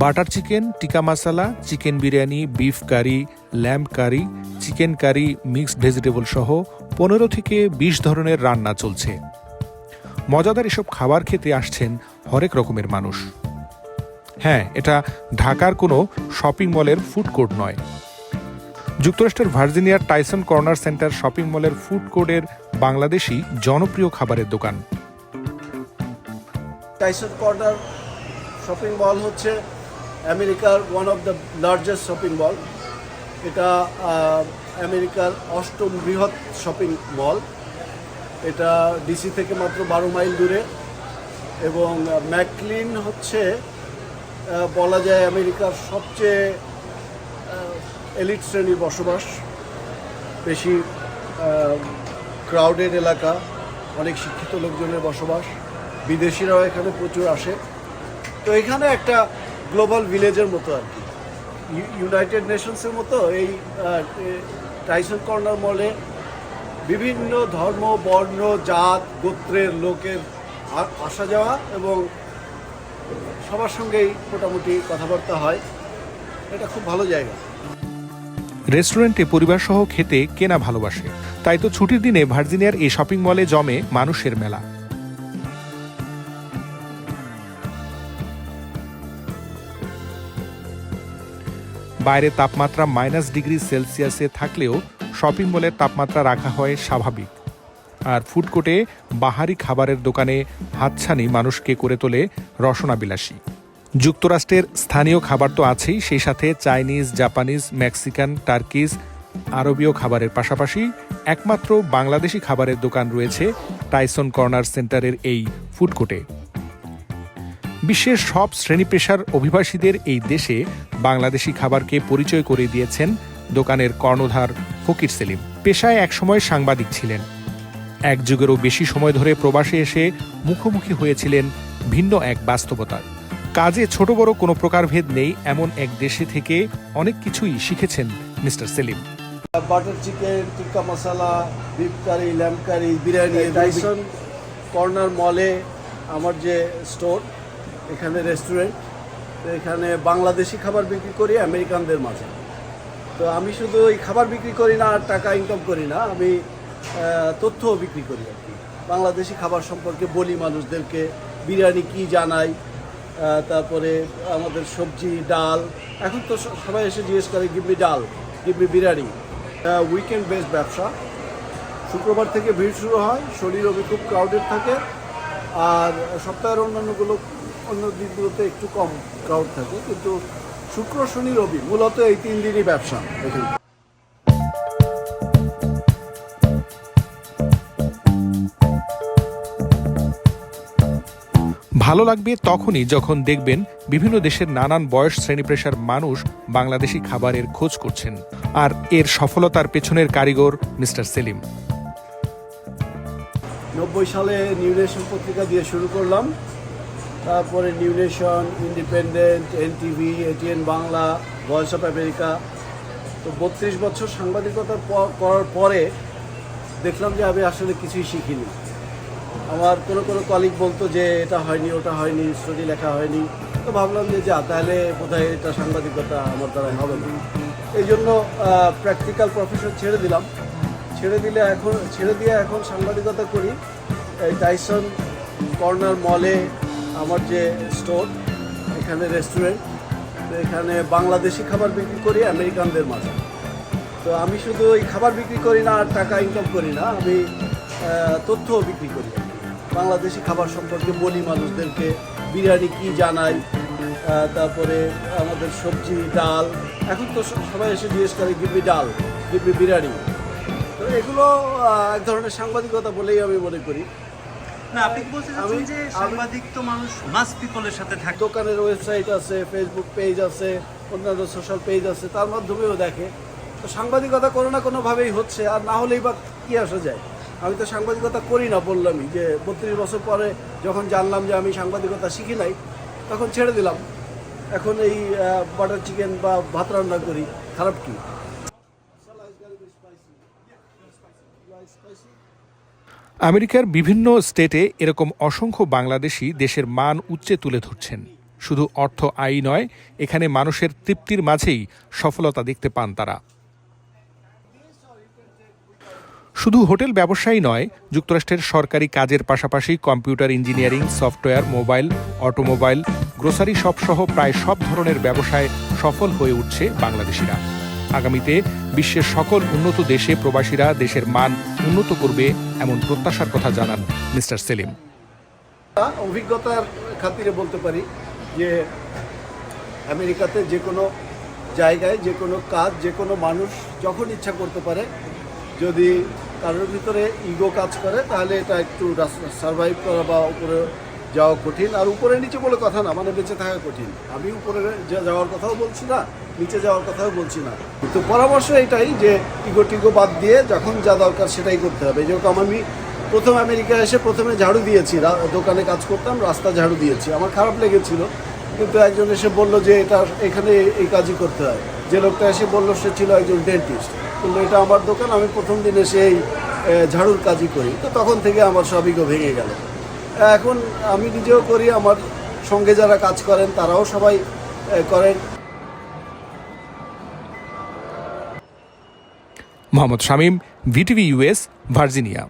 Butter chicken, tikka masala, chicken biryani, beef curry, lamb curry, chicken curry, mixed vegetable সহ পনেরো থেকে বিশ ধরনের রান্না চলছে। মজাদার এসব খাবার খেতে আসছেন হরেক রকমের মানুষ। হ্যাঁ এটা ঢাকার কোনো শপিং মলের ফুড কোর্ট নয়। যুক্তরাষ্ট্রের ভার্জিনিয়ার টাইসন কর্নার সেন্টার শপিং মলের ফুড কোর্টের বাংলাদেশি জনপ্রিয় খাবারের দোকান। টাইসন কর্নার শপিং মল হচ্ছে আমেরিকার one of the largest shopping mall এটা আমেরিকার অষ্টম বৃহৎ শপিং মল এটা ডিসি থেকে মাত্র বারো মাইল দূরে এবং ম্যাকলিন হচ্ছে বলা যায় আমেরিকার সবচেয়ে এলিট শ্রেণির বসবাস। বেশি ক্রাউডেড এলাকা, অনেক শিক্ষিত লোকজনের বসবাস। বিদেশিরাও এখানে প্রচুর আসে। তো এখানে একটা গ্লোবাল ভিলেজের মতো আর কি। ইউনাইটেড নেশনসের মতো এই টাইসন কর্নার মলে বিভিন্ন ধর্ম বর্ণ জাত গোত্রের লোকের আসা যাওয়া এবং সবার সঙ্গেই মোটামুটি কথাবার্তা হয়। এটা খুব ভালো জায়গা। রেস্টুরেন্টে পরিবার সহ খেতে কেনা ভালোবাসে। তাই তো ছুটির দিনে ভার্জিনিয়ার এই শপিং মলে জমে মানুষের মেলা। বাইরে তাপমাত্রা মাইনাস ডিগ্রি সেলসিয়াসে থাকলেও শপিং মলের তাপমাত্রা রাখা হয় স্বাভাবিক। আর ফুডকোর্টে বাহারি খাবারের দোকানে হাতছানি মানুষকে করে তোলে রসনাবিলাসী। যুক্তরাষ্ট্রের স্থানীয় খাবার তো আছেই, সেই সাথে চাইনিজ, জাপানিজ, মেক্সিকান, টার্কিজ, আরবীয় খাবারের পাশাপাশি একমাত্র বাংলাদেশি খাবারের দোকান রয়েছে টাইসন কর্নার সেন্টারের এই ফুড কোর্টে। বিশ্বের সব শ্রেণি পেশার অভিবাসীদের এই দেশে বাংলাদেশি খাবারকে পরিচয় করে দিয়েছেন দোকানের কর্ণধার ফকির সেলিম। পেশায় একসময় সাংবাদিক ছিলেন। এক যুগেরও বেশি সময় ধরে প্রবাসে এসে মুখোমুখি হয়েছিলেন ভিন্ন এক বাস্তবতার কাজে ছোট বড় কোনো প্রকারভেদ নেই এমন এক দেশে থেকে অনেক কিছুই শিখেছেন mister Salim. Butter chicken tikka masala beef curry lamb curry biryani Tyson corner মলে আমার যে স্টোর এখানে রেস্টুরেন্ট তো এখানে বাংলাদেশি খাবার বিক্রি করি, আমেরিকানদের মাঝে। তো আমি শুধু এই খাবার বিক্রি করি না, আর টাকা ইনকাম করি না, আমি তথ্যও বিক্রি করি আর কি। বাংলাদেশি খাবার সম্পর্কে বলি মানুষদেরকে, বিরিয়ানি কি জানাই তারপরে আমাদের সবজি, ডাল। এখন তো সবাই এসে জিজ্ঞেস করে গিবমি ডাল গিবমি বিরিয়ানি। উইকেন্ড বেসড ব্যবসা। শুক্রবার থেকে ভিড় শুরু হয় শনি রবি খুব ক্রাউডেড থাকে, আর সপ্তাহের অন্যান্যগুলো অন্য দিনগুলোতে একটু কম ক্রাউড থাকে কিন্তু শুক্র শনি রবি মূলত এই তিন দিনই ব্যবসা এখানে। ভালো লাগবে তখনই যখন দেখবেন বিভিন্ন দেশের নানান বয়স শ্রেণি পেশার মানুষ বাংলাদেশি খাবারের খোঁজ করছেন। আর এর সফলতার পেছনের কারিগর মিস্টার সেলিম। নব্বই সালে নিউ নেশন পত্রিকা দিয়ে শুরু করলাম। তারপরে new nation independent NTV ATN Bangla voice of America তো বত্রিশ বছর সাংবাদিকতার প- করার পরে দেখলাম যে আমি আসলে কিছুই শিখিনি। আমার কোনো কোনো কলিগ বলতো যে এটা হয়নি, ওটা হয়নি স্টোরি লেখা হয়নি। তো ভাবলাম যে যা, তাহলে বোধহয় এটা সাংবাদিকতা আমার দ্বারা হবে না। এই জন্য প্র্যাকটিক্যাল প্রফেশন ছেড়ে দিলাম। ছেড়ে দিলে এখন, ছেড়ে দিয়ে এখন সাংবাদিকতা করি। এই টাইসন কর্নার মলে আমার যে স্টোর এখানে রেস্টুরেন্ট তো এখানে বাংলাদেশি খাবার বিক্রি করি আমেরিকানদের মাঝে। তো আমি শুধু এই খাবার বিক্রি করি না আর টাকা ইনকাম করি না আমি আহ, তথ্যও বিক্রি করি। বাংলাদেশি খাবার সম্পর্কে বলি মানুষদেরকে বিরিয়ানি কি জানাই তারপরে আমাদের সবজি ডাল। এখন তো সবাই এসে জিজ্ঞেস করে গিবি ডাল গিবি বিরিয়ানি? তো এগুলো এক ধরনের সাংবাদিকতা বলেই আমি মনে করি। না আপনি কি বলতে চাচ্ছেন যে সাংবাদিক তো মানুষ মাস পিপলের সাথে থাকে দোকানের ওয়েবসাইট আছে ফেসবুক পেজ আছে অন্যান্য সোশ্যাল পেজ আছে তার মাধ্যমেও দেখে। তো সাংবাদিকতা কোনো না কোনোভাবেই হচ্ছে আর না হলেই বা কী আসা যায়? আমি তো সাংবাদিকতা করি না বললামই যে বত্রিশ বছর পরে যখন জানলাম যে আমি সাংবাদিকতা শিখি নাই তখন ছেড়ে দিলাম। এখন এই বাটার চিকেন বা ভাত রান্না করি খারাপ কি? আমেরিকার বিভিন্ন স্টেটে এরকম অসংখ্য বাংলাদেশি দেশের মান উচ্চে তুলে ধরছেন। শুধু অর্থ আয় নয়, এখানে মানুষের তৃপ্তির মাঝেই সফলতা দেখতে পান তারা। শুধু হোটেল ব্যবসায়ী নয়, যুক্তরাষ্ট্রের সরকারি কাজের পাশাপাশি computer engineering, software, mobile, automobile, grocery shop সহ প্রায় সব ধরনের ব্যবসায় সফল হয়ে উঠছে বাংলাদেশিরা। আগামীতে বিশ্বের সকল উন্নত দেশে প্রবাসীরা দেশের মান উন্নত করবে এমন প্রত্যাশার কথা জানান মিস্টার সেলিম। অভিজ্ঞতার খাতিরে বলতে পারি যে আমেরিকাতে যে কোনো জায়গায়, যে কোনো কাজ, যে কোনো মানুষ যখন ইচ্ছা করতে পারে, যদি কারোর ভিতরে ইগো কাজ করে, তাহলে এটা একটু সার্ভাইভ করা বা উপরে যাওয়া কঠিন, আর উপরে নিচে বলে কথা না মানে বেঁচে থাকা কঠিন। আমি উপরে যাওয়ার কথাও বলছি না, নিচে যাওয়ার কথাও বলছি না। কিন্তু পরামর্শ এটাই যে ইগো টিগো বাদ দিয়ে যখন যা দরকার সেটাই করতে হবে। যেরকম আমি প্রথম আমেরিকা এসে প্রথমে ঝাড়ু দিয়েছি দোকানে কাজ করতাম, রাস্তা ঝাড়ু দিয়েছি। আমার খারাপ লেগেছিল, কিন্তু একজন এসে বলল যে এটা এখানে এই কাজই করতে হয়। যে লোকটা এসে বলল সে ছিল একজন ডেন্টিস্ট কিন্তু এটা আমার দোকান, আমি প্রথম দিন এসে এই ঝাড়ুর কাজই করি। তো তখন থেকে আমার সবিগো ভেঙে গেল। এখন আমি নিজেও করি, আমার সঙ্গে যারা কাজ করেন তারাও সবাই করেন। Mohammad Shamim, VTV US Virginia.